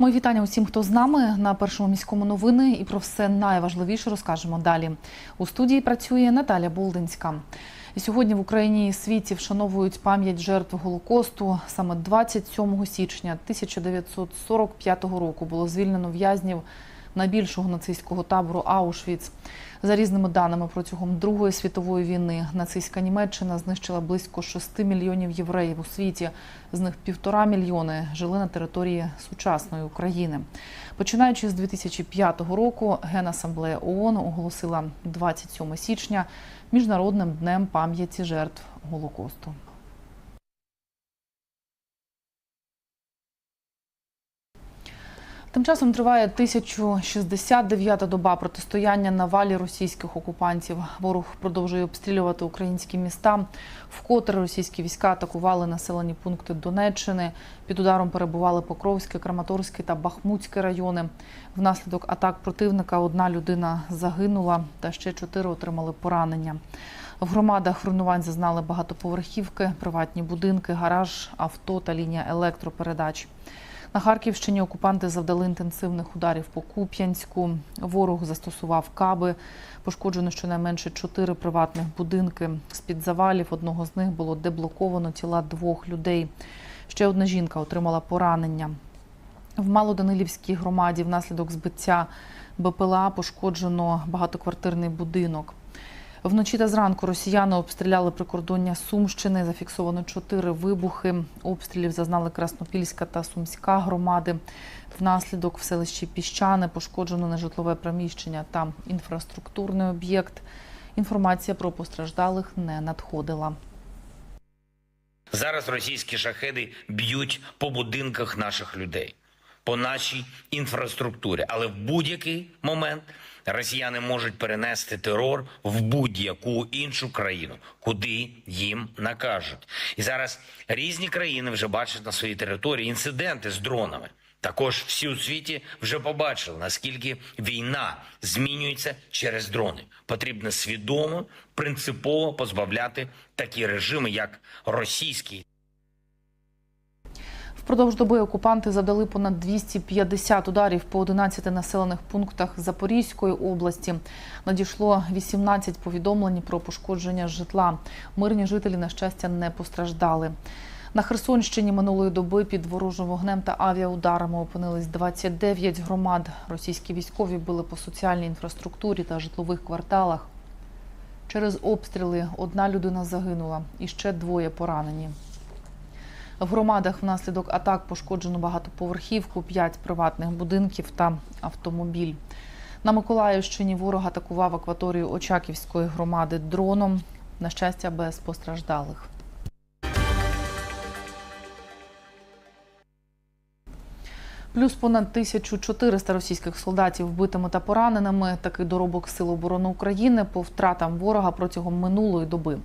Мої вітання усім, хто з нами на першому міському новини, і про все найважливіше розкажемо далі. У студії працює Наталя Болдинська. І сьогодні в Україні і світі вшановують пам'ять жертв Голокосту. Саме 27 січня 1945 року було звільнено в'язнів найбільшого нацистського табору Аушвіц. За різними даними протягом Другої світової війни нацистська Німеччина знищила близько 6 мільйонів євреїв у світі. З них півтора мільйони жили на території сучасної України. Починаючи з 2005 року, Генасамблея ООН оголосила 27 січня міжнародним днем пам'яті жертв Голокосту. Тим часом триває 1069-та доба протистояння на валі російських окупантів. Ворог продовжує обстрілювати українські міста. Вкотре російські війська атакували населені пункти Донеччини. Під ударом перебували Покровське, Краматорське та Бахмутське райони. Внаслідок атак противника одна людина загинула, та ще чотири отримали поранення. В громадах руйнувань зазнали багатоповерхівки, приватні будинки, гараж, авто та лінія електропередач. На Харківщині окупанти завдали інтенсивних ударів по Куп'янську. Ворог застосував каби. Пошкоджено щонайменше чотири приватних будинки. З-під завалів одного з них було деблоковано тіла двох людей. Ще одна жінка отримала поранення. В Малоданилівській громаді внаслідок збиття БПЛА пошкоджено багатоквартирний будинок. Вночі та зранку росіяни обстріляли прикордоння Сумщини. Зафіксовано чотири вибухи. Обстрілів зазнали Краснопільська та Сумська громади. Внаслідок в селищі Піщани пошкоджено нежитлове приміщення та інфраструктурний об'єкт. Інформація про постраждалих не надходила. Зараз російські шахеди б'ють по будинках наших людей, по нашій інфраструктурі. Але в будь-який момент росіяни можуть перенести терор в будь-яку іншу країну, куди їм накажуть. І зараз різні країни вже бачать на своїй території інциденти з дронами. Також всі у світі вже побачили, наскільки війна змінюється через дрони. Потрібно свідомо, принципово позбавляти такі режими, як російський Впродовж доби окупанти завдали понад 250 ударів по 11 населених пунктах Запорізької області. Надійшло 18 повідомлень про пошкодження житла. Мирні жителі, на щастя, не постраждали. На Херсонщині минулої доби під ворожим вогнем та авіаударами опинились 29 громад. Російські військові били по соціальній інфраструктурі та житлових кварталах. Через обстріли одна людина загинула і ще двоє поранені. В громадах внаслідок атак пошкоджено багатоповерхівку, п'ять приватних будинків та автомобіль. На Миколаївщині ворог атакував акваторію Очаківської громади дроном. На щастя, без постраждалих. Плюс понад 1400 російських солдатів вбитими та пораненими. Такий доробок Сил оборони України по втратам ворога протягом минулої доби.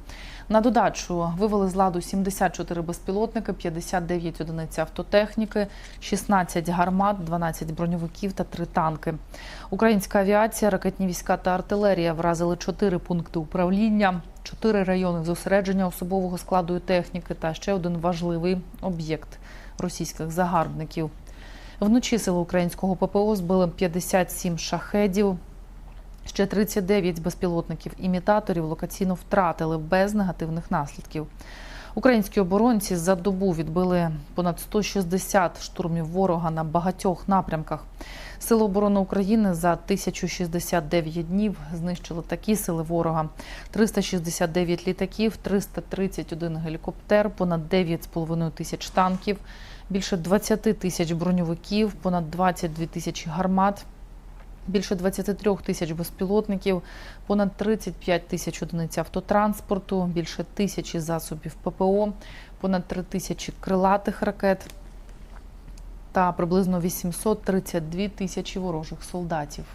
На додачу вивели з ладу 74 безпілотники, 59 одиниць автотехніки, 16 гармат, 12 броньовиків та 3 танки. Українська авіація, ракетні війська та артилерія вразили 4 пункти управління, 4 райони зосередження особового складу і техніки та ще один важливий об'єкт російських загарбників. Вночі сили українського ППО збили 57 шахедів. Ще 39 безпілотників-імітаторів локаційно втратили без негативних наслідків. Українські оборонці за добу відбили понад 160 штурмів ворога на багатьох напрямках. Сили оборони України за 1069 днів знищили такі сили ворога: 369 літаків, 331 гелікоптер, понад 9,5 тисяч танків, більше 20 тисяч броньовиків, понад 22 тисячі гармат. Більше 23 тисяч безпілотників, понад 35 тисяч одиниць автотранспорту, більше тисячі засобів ППО, понад 3 тисячі крилатих ракет та приблизно 832 тисячі ворожих солдатів.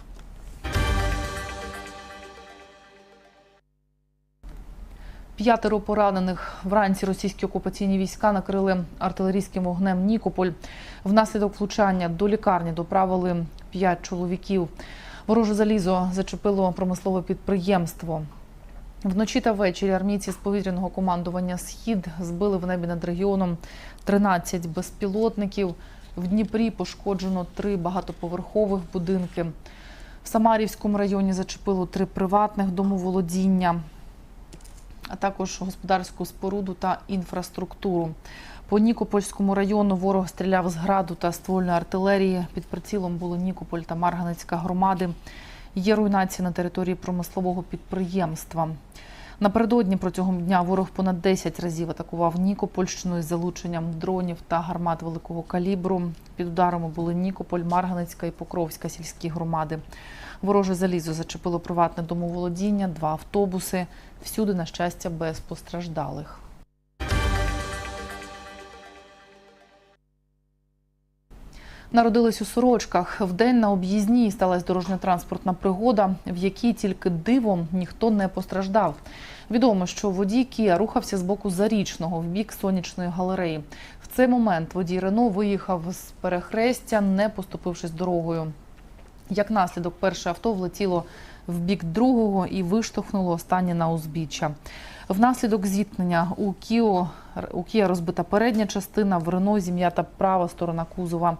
П'ятеро поранених вранці російські окупаційні війська накрили артилерійським вогнем Нікополь. Внаслідок влучання до лікарні доправили п'ять чоловіків. Вороже залізо зачепило промислове підприємство. Вночі та ввечері армійці з повітряного командування Схід збили в небі над регіоном 13 безпілотників. В Дніпрі пошкоджено три багатоповерхових будинки. В Самарівському районі зачепило три приватних домоволодіння, а також господарську споруду та інфраструктуру. По Нікопольському району ворог стріляв з граду та ствольної артилерії. Під прицілом були Нікополь та Марганецька громади. Є руйнації на території промислового підприємства. Напередодні протягом дня ворог понад 10 разів атакував Нікопольщину із залученням дронів та гармат великого калібру. Під ударами були Нікополь, Марганецька і Покровська сільські громади. Вороже залізо зачепило приватне домоволодіння, два автобуси. Всюди, на щастя, без постраждалих. Народились у сорочках. Вдень на об'їзній сталася дорожньо-транспортна пригода, в якій тільки дивом ніхто не постраждав. Відомо, що водій Кія рухався з боку зарічного в бік сонячної галереї. В цей момент водій Рено виїхав з перехрестя, не поступившись дорогою. Як наслідок, перше авто влетіло в бік другого і виштовхнуло останнє на узбіччя. Внаслідок зіткнення у Кіо у Кія розбита передня частина, в Рено зім'ята права сторона кузова.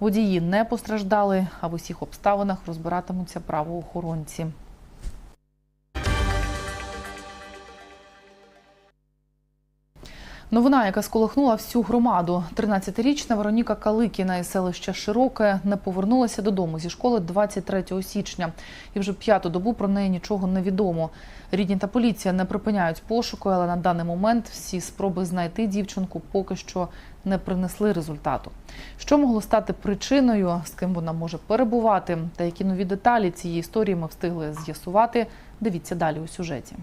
Водії не постраждали, а в усіх обставинах розбиратимуться правоохоронці. Новина, яка сколихнула всю громаду. 13-річна Вероніка Каликіна із селища Широке не повернулася додому зі школи 23 січня. І вже п'яту добу про неї нічого не відомо. Рідні та поліція не припиняють пошуку, але на даний момент всі спроби знайти дівчинку поки що не принесли результату. Що могло стати причиною, з ким вона може перебувати, та які нові деталі цієї історії ми встигли з'ясувати. Дивіться далі у сюжеті.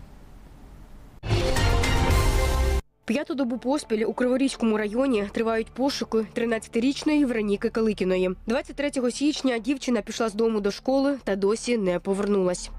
П'яту добу поспіль у Криворізькому районі тривають пошуки 13-річної Вероніки Каликіної. 23 січня дівчина пішла з дому до школи та досі не повернулась.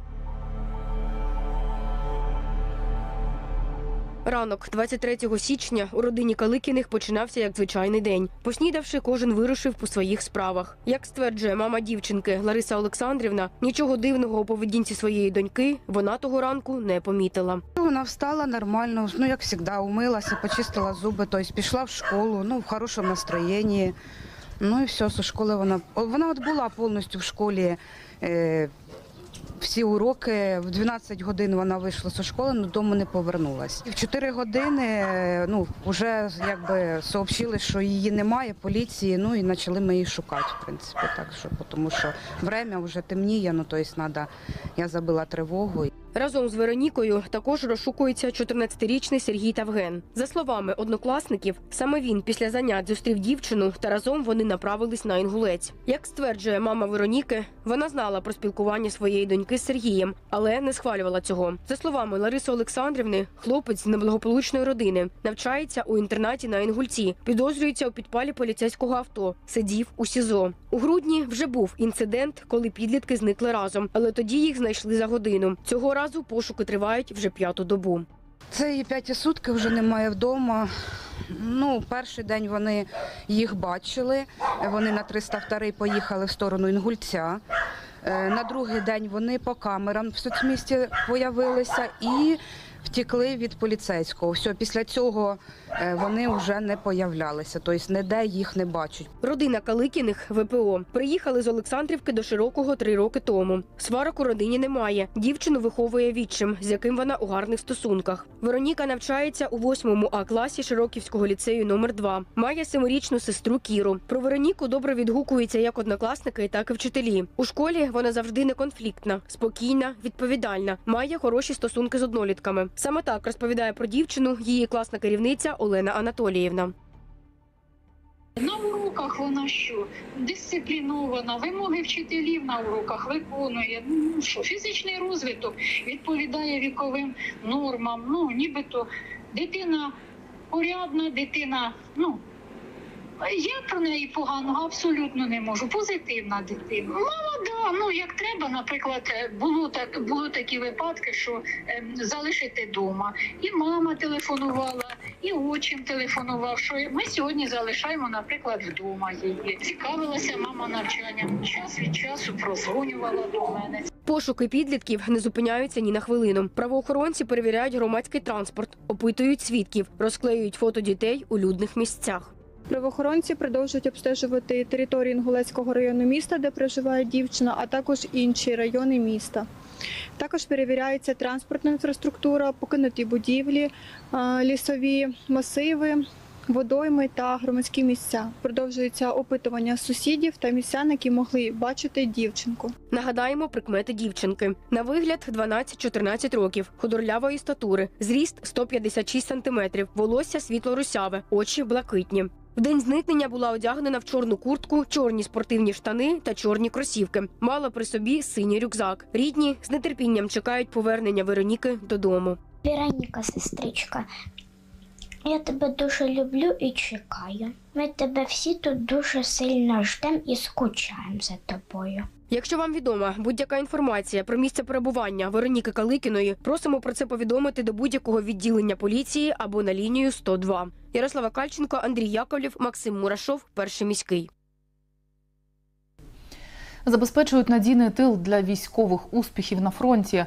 Ранок 23 січня у родині Каликіних починався як звичайний день. Поснідавши, кожен вирушив по своїх справах. Як стверджує мама дівчинки Лариса Олександрівна, нічого дивного у поведінці своєї доньки вона того ранку не помітила. Вона встала нормально, ну як завжди, умилася, почистила зуби, тобто пішла в школу, ну в хорошому настроєнні. Ну і все, зі школи вона вона от була повністю в школі. Е, всі уроки в 12 годин вона вийшла зі школи, але додому не повернулась. В 4 години ну вже якби сообщили, що її немає, поліції. Ну і почали ми її шукати, в принципі, так що тому що время вже темніє, ну тобто треба, я забила тривогу. Разом з Веронікою також розшукується 14-річний Сергій Тавген. За словами однокласників, саме він після занять зустрів дівчину та разом вони направились на інгулець. Як стверджує мама Вероніки, вона знала про спілкування своєї доньки з Сергієм, але не схвалювала цього. За словами Лариси Олександрівни, хлопець з неблагополучної родини навчається у інтернаті на інгульці, підозрюється у підпалі поліцейського авто, сидів у СІЗО. У грудні вже був інцидент, коли підлітки зникли разом, але тоді їх знайшли за годину. Цього разу пошуки тривають вже п'яту добу. Це і п'яті сутки вже немає вдома. Ну, перший день вони їх бачили. Вони на 302 поїхали в сторону Інгульця. Е, На другий день вони по камерам в соцмісті появилися і втекли від поліцейського. Все, після цього вони вже не появлялися, тобто ніде їх не бачать. Родина Каликіних ВПО приїхали з Олександрівки до Широкого три роки тому. Сварок у родині немає. Дівчину виховує відчим, з яким вона у гарних стосунках. Вероніка навчається у 8 А класі Широківського ліцею номер 2 Має семирічну сестру Кіру. Про Вероніку добре відгукуються як однокласники, так і вчителі. У школі вона завжди неконфліктна, спокійна, відповідальна, має хороші стосунки з однолітками. Саме так розповідає про дівчину її класна керівниця Олена Анатоліївна. На уроках вона що? Дисциплінована, вимоги вчителів на уроках виконує. Ну що, фізичний розвиток відповідає віковим нормам. Ну, нібито дитина порядна, дитина, ну. Я про неї поганого абсолютно не можу. Позитивна дитина. Молода, ну як треба, наприклад, е, було так, було такі випадки, що ем, залишити вдома. І мама телефонувала, і отчим телефонував, що ми сьогодні залишаємо, наприклад, вдома її. Цікавилася мама навчанням. Час від часу прозвонювала до мене. Пошуки підлітків не зупиняються ні на хвилину. Правоохоронці перевіряють громадський транспорт, опитують свідків, розклеюють фото дітей у людних місцях. Правоохоронці продовжують обстежувати територію Інгулецького району міста, де проживає дівчина, а також інші райони міста. Також перевіряється транспортна інфраструктура, покинуті будівлі, лісові масиви, водойми та громадські місця. Продовжується опитування сусідів та містян, які могли бачити дівчинку. Нагадаємо прикмети дівчинки. На вигляд 12-14 років, худорлявої статури, зріст 156 сантиметрів, волосся світло-русяве, очі блакитні. В день зникнення була одягнена в чорну куртку, чорні спортивні штани та чорні кросівки. Мала при собі синій рюкзак. Рідні з нетерпінням чекають повернення Вероніки додому. Вероніка, сестричка, я тебе дуже люблю і чекаю. Ми тебе всі тут дуже сильно ждемо і скучаємо за тобою. Якщо вам відома будь-яка інформація про місце перебування Вероніки Каликіної, просимо про це повідомити до будь-якого відділення поліції або на лінію 102. Ярослава Кальченко, Андрій Яковлів, Максим Мурашов, перший міський. забезпечують надійний тил для військових успіхів на фронті.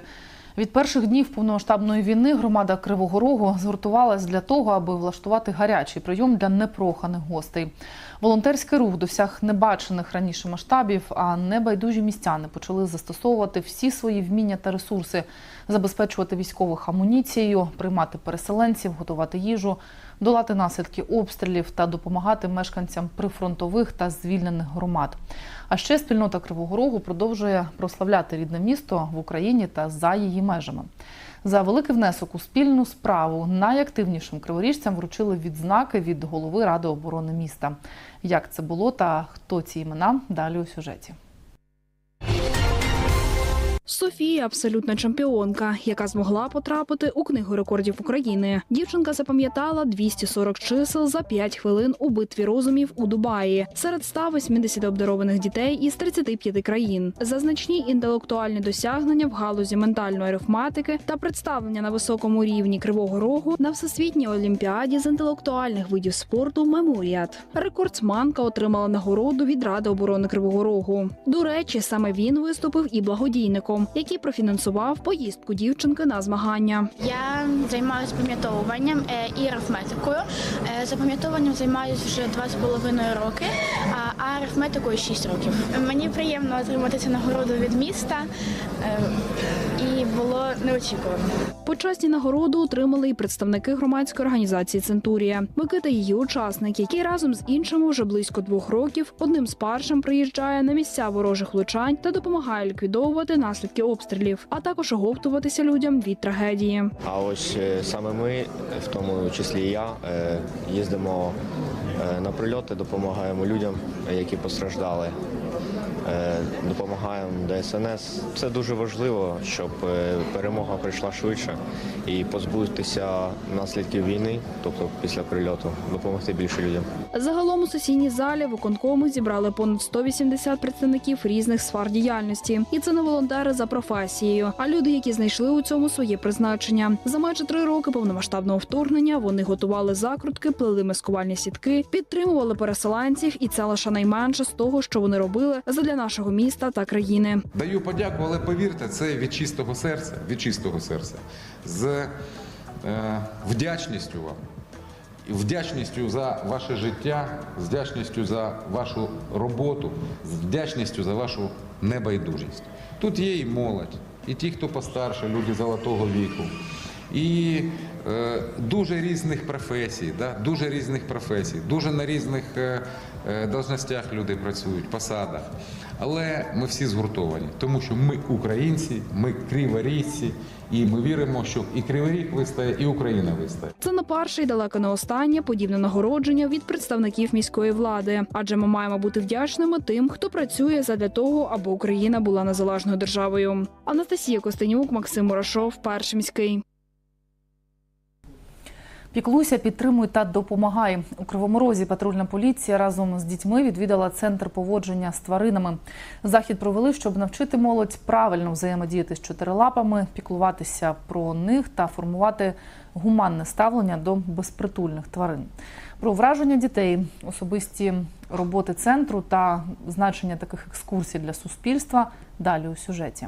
Від перших днів повномасштабної війни громада Кривого Рогу згуртувалась для того, аби влаштувати гарячий прийом для непроханих гостей. Волонтерський рух досяг небачених раніше масштабів, а небайдужі містяни почали застосовувати всі свої вміння та ресурси, забезпечувати військових амуніцією, приймати переселенців, готувати їжу, долати наслідки обстрілів та допомагати мешканцям прифронтових та звільнених громад. А ще спільнота Кривого Рогу продовжує прославляти рідне місто в Україні та за її межами. За великий внесок у спільну справу найактивнішим криворіжцям вручили відзнаки від голови Ради оборони міста. Як це було та хто ці імена далі у сюжеті. Софія абсолютна чемпіонка, яка змогла потрапити у книгу рекордів України. Дівчинка запам'ятала 240 чисел за 5 хвилин у битві розумів у Дубаї серед 180 обдарованих дітей із 35 країн. За значні інтелектуальні досягнення в галузі ментальної арифметики та представлення на високому рівні кривого рогу на всесвітній олімпіаді з інтелектуальних видів спорту Меморіат. Рекордсманка отримала нагороду від Ради оборони Кривого Рогу. До речі, саме він виступив і благодійником, який профінансував поїздку дівчинки на змагання. Я займаюся пам'ятовуванням е, і арифметикою. Е, Запам'ятовуванням займаюся вже два з половиною роки, а арифметикою 6 років. Мені приємно отримати цю нагороду від міста е, і було неочікувано. Почесні нагороду отримали і представники громадської організації Центурія. Микита її учасник, який разом з іншими вже близько двох років одним з першим приїжджає на місця ворожих влучань та допомагає ліквідовувати наслідки обстрілів, а також оговтуватися людям від трагедії. А ось е, саме ми, в тому числі і я, е, їздимо е, на прильоти, допомагаємо людям, які постраждали. Е, Допомагаємо ДСНС. Це дуже важливо, щоб е, перемога прийшла швидше і позбутися наслідків війни, тобто після прильоту, допомогти більше людям. Загалом у сесійній залі виконкому зібрали понад 180 представників різних сфер діяльності, і це не волонтери за професією, а люди, які знайшли у цьому своє призначення. За майже три роки повномасштабного вторгнення вони готували закрутки, плели маскувальні сітки, підтримували переселенців, і це лише найменше з того, що вони робили задля нашого міста та країни. Даю подяку, але повірте, це від чистого серця, від чистого серця, з е, вдячністю вам. Вдячністю за ваше життя, з вдячністю за вашу роботу, з вдячністю за вашу небайдужість. Тут є і молодь, і ті, хто постарше, люди золотого віку, і е, дуже різних професій, да? дуже різних професій, дуже на різних е, е, должностях люди працюють, посадах. Але ми всі згуртовані, тому що ми українці, ми криворіжці, і ми віримо, що і Кривий Ріг вистає, і Україна вистає. Це не перше і далеко не останнє подібне нагородження від представників міської влади, адже ми маємо бути вдячними тим, хто працює задля того, аби Україна була незалежною державою. Анастасія Костенюк, Максим Мурашов, перший міський. Піклуйся, підтримуй та допомагай. У Кривому Розі патрульна поліція разом з дітьми відвідала центр поводження з тваринами. Захід провели, щоб навчити молодь правильно взаємодіяти з чотирилапами, піклуватися про них та формувати гуманне ставлення до безпритульних тварин. Про враження дітей, особисті роботи центру та значення таких екскурсій для суспільства далі у сюжеті.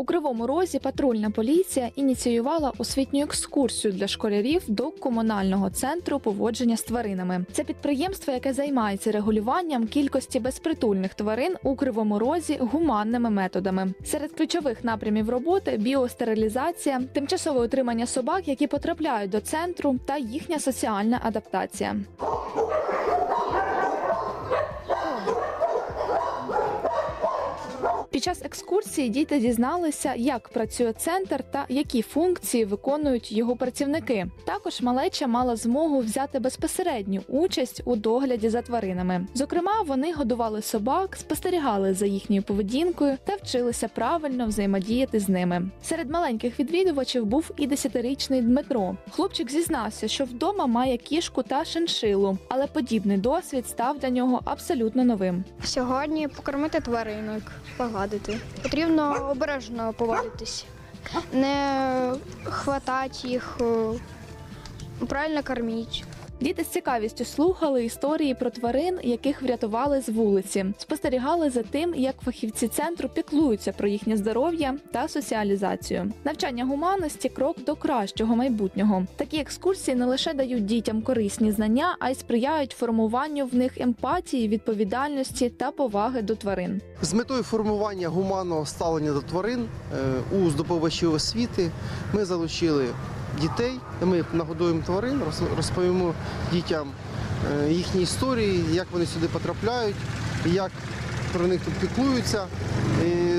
У Кривому Розі патрульна поліція ініціювала освітню екскурсію для школярів до комунального центру поводження з тваринами. Це підприємство, яке займається регулюванням кількості безпритульних тварин у Кривому Розі гуманними методами. Серед ключових напрямів роботи біостерилізація, тимчасове утримання собак, які потрапляють до центру, та їхня соціальна адаптація. Під час екскурсії діти дізналися, як працює центр та які функції виконують його працівники. Також малеча мала змогу взяти безпосередню участь у догляді за тваринами. Зокрема, вони годували собак, спостерігали за їхньою поведінкою та вчилися правильно взаємодіяти з ними. Серед маленьких відвідувачів був і десятирічний Дмитро. Хлопчик зізнався, що вдома має кішку та шиншилу, але подібний досвід став для нього абсолютно новим. Сьогодні покормити тваринок, погладити. Потрібно обережно поводитись, не хватати їх, е, правильно кормити. Діти з цікавістю слухали історії про тварин, яких врятували з вулиці, спостерігали за тим, як фахівці центру піклуються про їхнє здоров'я та соціалізацію. Навчання гуманності крок до кращого майбутнього. Такі екскурсії не лише дають дітям корисні знання, а й сприяють формуванню в них емпатії, відповідальності та поваги до тварин. З метою формування гуманного ставлення до тварин е, у здобувачів освіти ми залучили дітей. Ми нагодуємо тварин, роз- розповімо дітям е, їхні історії, як вони сюди потрапляють, як про них тут піклуються.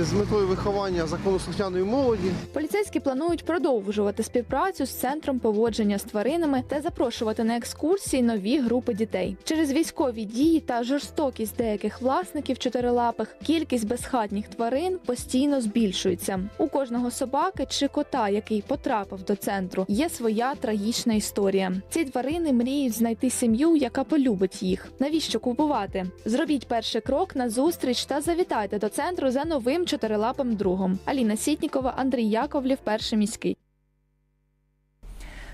З метою виховання законослухняної молоді Поліцейські планують продовжувати співпрацю з центром поводження з тваринами та запрошувати на екскурсії нові групи дітей. Через військові дії та жорстокість деяких власників чотирилапих кількість безхатніх тварин постійно збільшується. У кожного собаки чи кота, який потрапив до центру, є своя трагічна історія. Ці тварини мріють знайти сім'ю, яка полюбить їх. Навіщо купувати? Зробіть перший крок на зустріч та завітайте до центру за новим чотирилапим другом. Аліна Сітнікова, Андрій Яковлів, перший міський.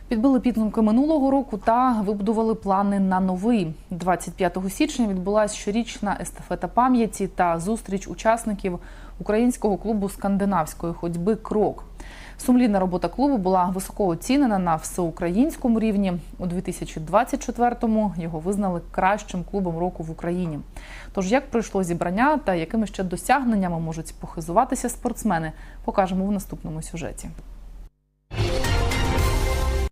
Підбили підсумки минулого року та вибудували плани на новий. 25 січня відбулася щорічна естафета пам'яті та зустріч учасників українського клубу скандинавської ходьби Крок. Сумлінна робота клубу була високо оцінена на всеукраїнському рівні. У 2024-му його визнали кращим клубом року в Україні. Тож як пройшло зібрання та якими ще досягненнями можуть похизуватися спортсмени, покажемо в наступному сюжеті.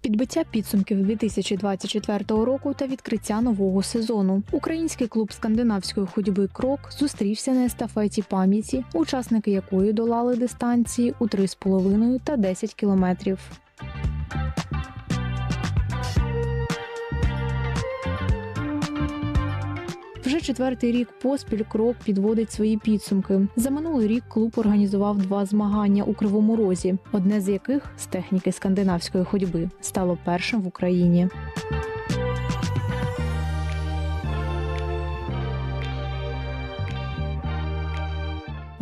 Підбиття підсумків 2024 року та відкриття нового сезону. Український клуб скандинавської ходьби Крок зустрівся на естафеті пам'яті, учасники якої долали дистанції у 3,5 та 10 кілометрів. Четвертий рік поспіль крок підводить свої підсумки. За минулий рік клуб організував два змагання у Кривому Розі, одне з яких з техніки скандинавської ходьби стало першим в Україні.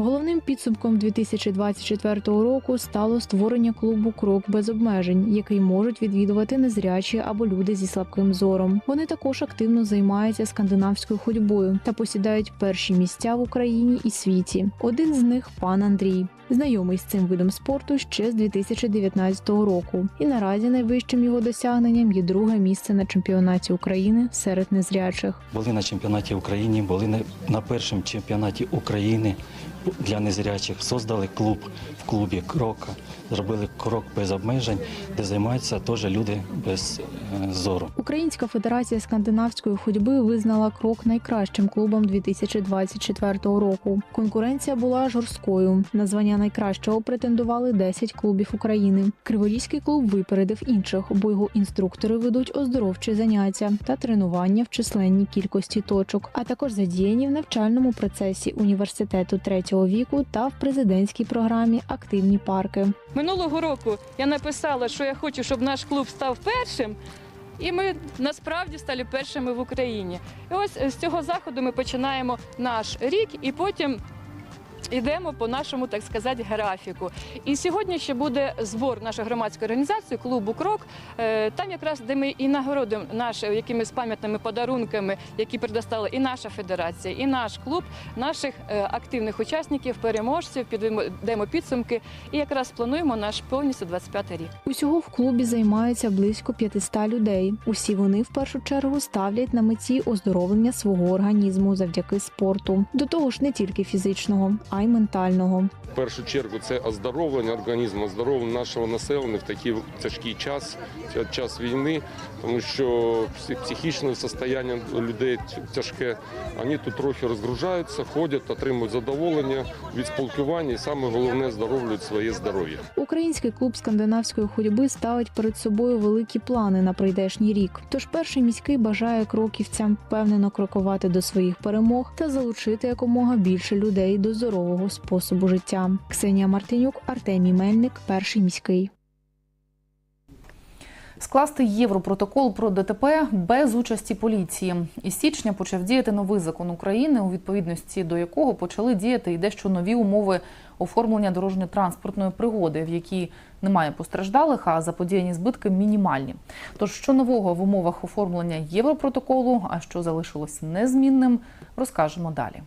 Головним підсумком 2024 року стало створення клубу Крок без обмежень, який можуть відвідувати незрячі або люди зі слабким зором. Вони також активно займаються скандинавською ходьбою та посідають перші місця в Україні і світі. Один з них пан Андрій. Знайомий з цим видом спорту ще з 2019 року, і наразі найвищим його досягненням є друге місце на чемпіонаті України серед незрячих. Були на чемпіонаті України, були на, першому чемпіонаті України для незрячих. Создали клуб в клубі Крока, зробили крок без обмежень, де займаються теж люди без е, зору. Українська федерація скандинавської ходьби визнала крок найкращим клубом 2024 року. Конкуренція була жорсткою. На звання найкращого претендували 10 клубів України. Криворізький клуб випередив інших, бо його інструктори ведуть оздоровчі заняття та тренування в численній кількості точок, а також задіяні в навчальному процесі університету третього віку та в президентській програмі Активні парки. Минулого року я написала, що я хочу, щоб наш клуб став першим. І ми насправді стали першими в Україні. І ось з цього заходу ми починаємо наш рік, і потім йдемо по нашому, так сказати, графіку. І сьогодні ще буде збор нашої громадської організації клубу Крок. Е, Там якраз де ми і нагородимо наш якимись пам'ятними подарунками, які предоставила і наша федерація, і наш клуб, наших е, активних учасників, переможців, підведемо підсумки. І якраз плануємо наш повністю 25 рік. Усього в клубі займається близько 500 людей. Усі вони в першу чергу ставлять на меті оздоровлення свого організму завдяки спорту. До того ж, не тільки фізичного, а ментального. В першу чергу це оздоровлення організму, оздоровлення нашого населення в такий тяжкий час, час війни, тому що психічне состояння людей тяжке. Вони тут трохи розгружаються, ходять, отримують задоволення від спілкування і саме головне здоровлюють своє здоров'я. Український клуб скандинавської ходьби ставить перед собою великі плани на прийдешній рік. Тож перший міський бажає кроківцям впевнено крокувати до своїх перемог та залучити якомога більше людей до здорового способу життя. Ксенія Мартинюк, Артемій Мельник, перший міський. Скласти європротокол про ДТП без участі поліції. Із січня почав діяти новий закон України, у відповідності до якого почали діяти і дещо нові умови оформлення дорожньо-транспортної пригоди, в якій немає постраждалих, а заподіяні збитки мінімальні. Тож, що нового в умовах оформлення європротоколу, а що залишилось незмінним, розкажемо далі.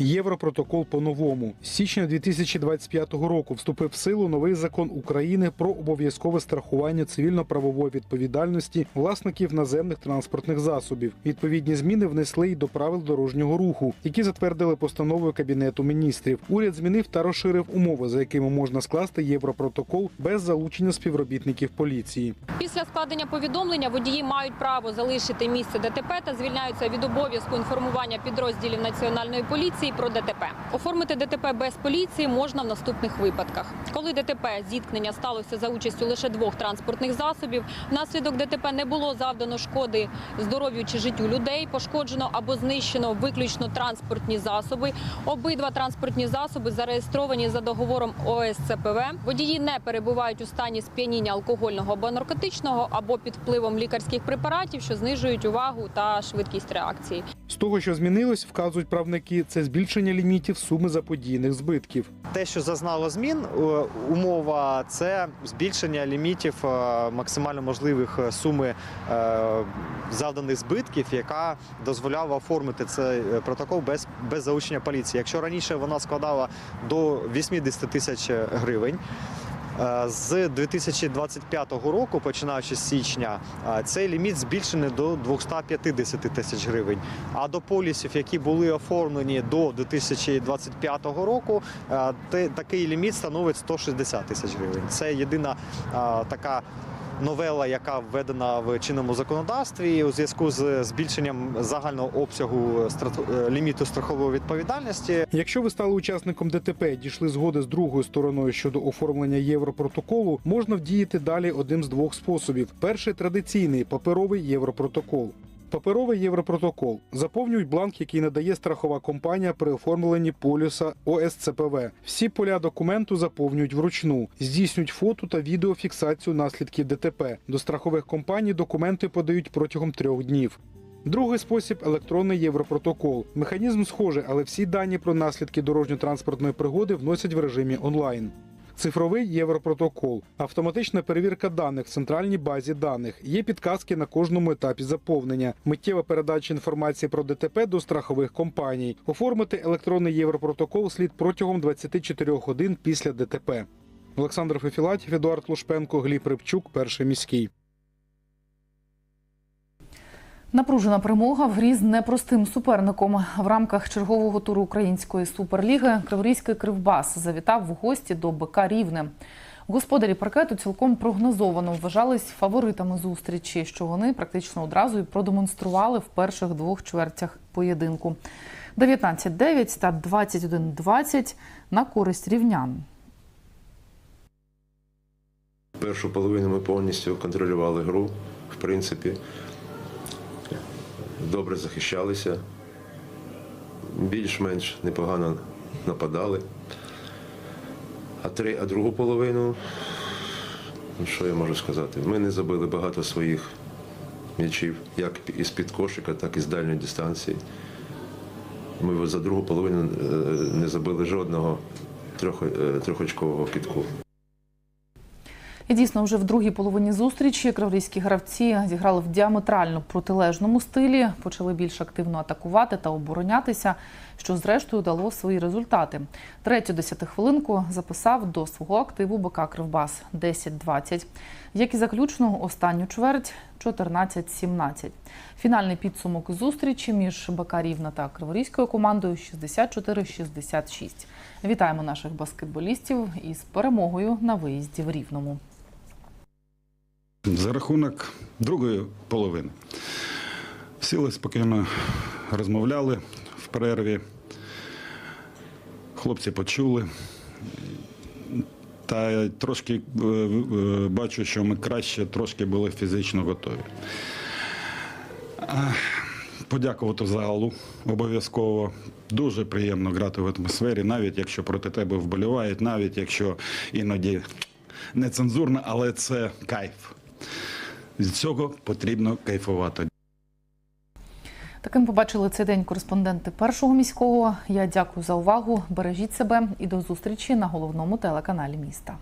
Європротокол по-новому. З січня 2025 року вступив в силу новий закон України про обов'язкове страхування цивільно-правової відповідальності власників наземних транспортних засобів. Відповідні зміни внесли й до правил дорожнього руху, які затвердили постановою Кабінету міністрів. Уряд змінив та розширив умови, за якими можна скласти європротокол без залучення співробітників поліції. Після складення повідомлення водії мають право залишити місце ДТП та звільняються від обов'язку інформування підрозділів національної поліції про ДТП. Оформити ДТП без поліції можна в наступних випадках: коли ДТП зіткнення сталося за участю лише двох транспортних засобів, внаслідок ДТП не було завдано шкоди здоров'ю чи життю людей, пошкоджено або знищено виключно транспортні засоби. Обидва транспортні засоби зареєстровані за договором ОСЦПВ. Водії не перебувають у стані сп'яніння алкогольного або наркотичного або під впливом лікарських препаратів, що знижують увагу та швидкість реакції. З того, що змінилось, вказують правники, це збільшення лімітів суми заподіяних збитків. Те, що зазнало змін, е, умова це збільшення лімітів е, максимально можливих е, суми завданих збитків, яка дозволяла оформити цей протокол без, без залучення поліції. Якщо раніше вона складала до 80 тисяч гривень. Е, З 2025 року, починаючи з січня, е, цей ліміт збільшений до 250 тисяч гривень. А до полісів, які були оформлені до 2025 року, е, такий ліміт становить 160 тисяч гривень. Це єдина така. Новела, яка введена в чинному законодавстві у зв'язку з збільшенням загального обсягу страт- е, ліміту страхової відповідальності, Якщо ви стали учасником ДТП, дійшли згоди з другою стороною щодо оформлення європротоколу, можна вдіяти далі одним з двох способів: перший традиційний паперовий європротокол. Паперовий європротокол заповнюють бланк, який надає страхова компанія при оформленні полюса ОСЦПВ. Всі поля документу заповнюють вручну, здійснюють фото та відеофіксацію наслідків ДТП. До страхових компаній документи подають протягом трьох днів. Другий спосіб електронний європротокол. Механізм схожий, але всі дані про наслідки дорожньо-транспортної пригоди вносять в режимі онлайн. Цифровий європротокол, автоматична перевірка даних в центральній базі даних. Є підказки на кожному етапі заповнення, миттєва передача інформації про ДТП до страхових компаній. Оформити електронний європротокол слід протягом 24 годин після ДТП. Олександр Фефілатів, Едуард Лушпенко, Гліб Рибчук, перший міський. Напружена перемога в грі з непростим суперником в рамках чергового туру української суперліги. Криворізький кривбас завітав в гості до БК Рівне. Господарі паркету цілком прогнозовано вважались фаворитами зустрічі, що вони практично одразу і продемонстрували в перших двох чвертях поєдинку. 19-9 та 21-20 на користь рівнян. Першу половину ми повністю контролювали гру, в принципі. Добре захищалися, більш-менш непогано нападали. А, три, а другу половину, ну, що я можу сказати? Ми не забили багато своїх м'ячів, як із-під кошика, так і з дальньої дистанції. Ми за другу половину е, не забили жодного трьох, е, трьохочкового китку. І дійсно, вже в другій половині зустрічі криворізькі гравці зіграли в діаметрально протилежному стилі, почали більш активно атакувати та оборонятися, що зрештою дало свої результати. Третю десятихвилинку записав до свого активу БК Кривбас 10-20. Як і заключну останню чверть 14-17. Фінальний підсумок зустрічі між БК Рівна та Криворізькою командою 64-66. Вітаємо наших баскетболістів із перемогою на виїзді в Рівному. За рахунок другої половини. Сіли спокійно розмовляли в перерві. Хлопці почули. Та трошки е, е, бачу, що ми краще трошки були фізично готові. Подякувати залу обов'язково. Дуже приємно грати в атмосфері, навіть якщо проти тебе вболівають, навіть якщо іноді нецензурно, але це кайф. З цього потрібно кайфувати. Таким побачили цей день кореспонденти першого міського. Я дякую за увагу. Бережіть себе і до зустрічі на головному телеканалі міста.